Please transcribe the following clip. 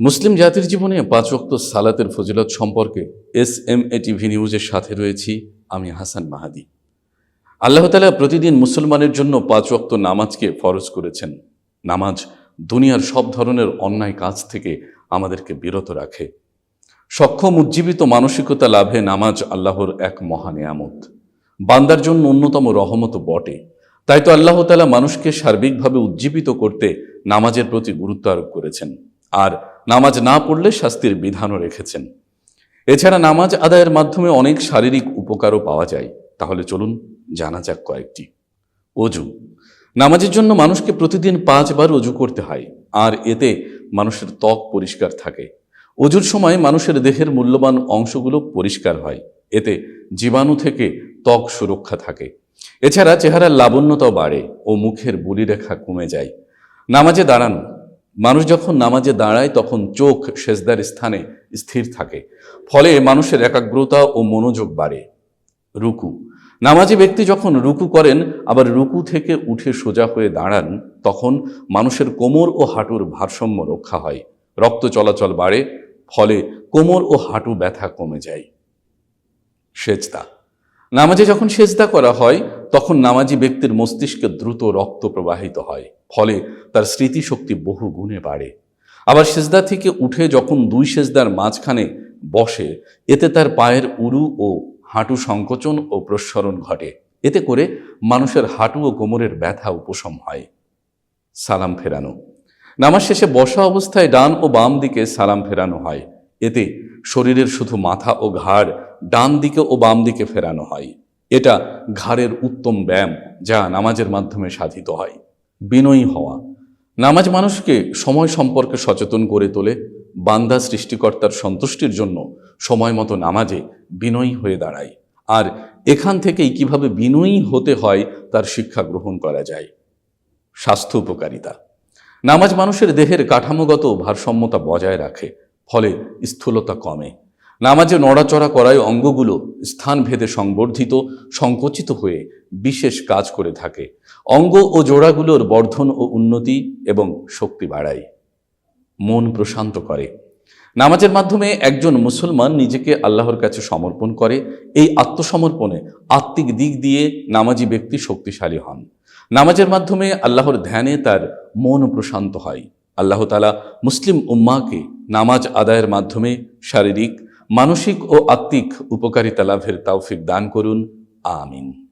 মুসলিম জাতির জীবনে পাঁচ ওয়াক্ত সালাতের ফজিলত সম্পর্কে এস এম এ টিভি নিউজের সাথে রয়েছি আমি হাসান মাহাদি। আল্লাহ তালা প্রতিদিন মুসলমানের জন্য পাঁচ ওয়াক্ত নামাজকে ফরজ করেছেন। নামাজ দুনিয়ার সব ধরনের অন্যায় কাজ থেকে আমাদেরকে বিরত রাখে। সক্ষম, উজ্জীবিত মানসিকতা লাভে নামাজ আল্লাহর এক মহা নেয়ামত। বান্দার জন্য অন্যতম রহমত বটে। তাই তো আল্লাহ তালা মানুষকে সার্বিকভাবে উজ্জীবিত করতে নামাজের প্রতি গুরুত্ব আরোপ করেছেন। আর নামাজ না পড়লে শাস্তির বিধানও রেখেছেন। এছাড়া নামাজ আদায়ের মাধ্যমে অনেক শারীরিক উপকারও পাওয়া যায়। তাহলে চলুন জানা যাক কয়েকটি। অজু। নামাজের জন্য মানুষকে প্রতিদিন পাঁচবার অজু করতে হয়, আর এতে মানুষের ত্বক পরিষ্কার থাকে। অজুর সময় মানুষের দেহের মূল্যবান অংশগুলো পরিষ্কার হয়, এতে জীবাণু থেকে ত্বক সুরক্ষা থাকে। এছাড়া চেহারার লাবণ্যতাও বাড়ে ও মুখের বুলিরেখা কমে যায়। নামাজে দাঁড়ানো মানুষ যখন নামাজে দাঁড়ায়, তখন চোখ সেজদার স্থানে স্থির থাকে। ফলে মানুষের একাগ্রতা ও মনোযোগ বাড়ে। রুকু। নামাজি ব্যক্তি যখন রুকু করেন, আবার রুকু থেকে উঠে সোজা হয়ে দাঁড়ান, তখন মানুষের কোমর ও হাঁটুর ভারসাম্য রক্ষা হয়। রক্ত চলাচল বাড়ে, ফলে কোমর ও হাঁটু ব্যথা কমে যায়। সেজদা। নামাজে যখন সেজদা করা হয় তখন নামাজি ব্যক্তির মস্তিষ্কে দ্রুত রক্ত প্রবাহিত হয়, ফলে তার স্মৃতিশক্তি বহু গুণে বাড়ে। আবার সেজদা থেকে উঠে যখন দুই সেজদার মাঝখানে বসে, এতে তার পায়ের উরু ও হাঁটু সংকোচন ও প্রস্মরণ ঘটে। এতে করে মানুষের হাঁটু ও কোমরের ব্যথা উপশম হয়। সালাম ফেরানো। নামাজ শেষে বসা অবস্থায় ডান ও বাম দিকে সালাম ফেরানো হয়। এতে শরীরের শুধু মাথা ও ঘাড় ডান দিকে ও বাম দিকে ফেরানো হয়। এটা ঘাড়ের উত্তম ব্যায়াম যা নামাজের মাধ্যমে সাধিত হয়। বিনয়ী হওয়া। নামাজ মানুষকে সময় সম্পর্কে সচেতন করে তোলে। বান্দা সৃষ্টিকর্তার সন্তুষ্টির জন্য সময় মতো নামাজে বিনয়ী হয়ে দাঁড়ায়। আর এখান থেকেই কীভাবে বিনয়ী হতে হয় তার শিক্ষা গ্রহণ করা যায়। স্বাস্থ্য উপকারিতা। নামাজ মানুষের দেহের কাঠামোগত ভারসাম্যতা বজায় রাখে, ফলে স্থূলতা কমে। নামাজে নড়াচড়া করায় অঙ্গগুলো স্থানভেদে সংবর্ধিত, সংকুচিত হয়ে বিশেষ কাজ করে থাকে। অঙ্গ ও জোড়াগুলোর বর্ধন ও উন্নতি এবং শক্তি বাড়ায়। মন প্রশান্ত করে। নামাজের মাধ্যমে একজন মুসলমান নিজেকে আল্লাহর কাছে সমর্পণ করে। এই আত্মসমর্পণে আত্মিক দিক দিয়ে নামাজি ব্যক্তি শক্তিশালী হন। নামাজের মাধ্যমে আল্লাহর ধ্যানে তার মন প্রশান্ত হয়। আল্লাহ তালা মুসলিম উম্মাকে নামাজ আদায়ের মাধ্যমে শারীরিক মানসিক ও আত্মিক উপকারিতা লাভের তাওফিক দান করুন। আমিন।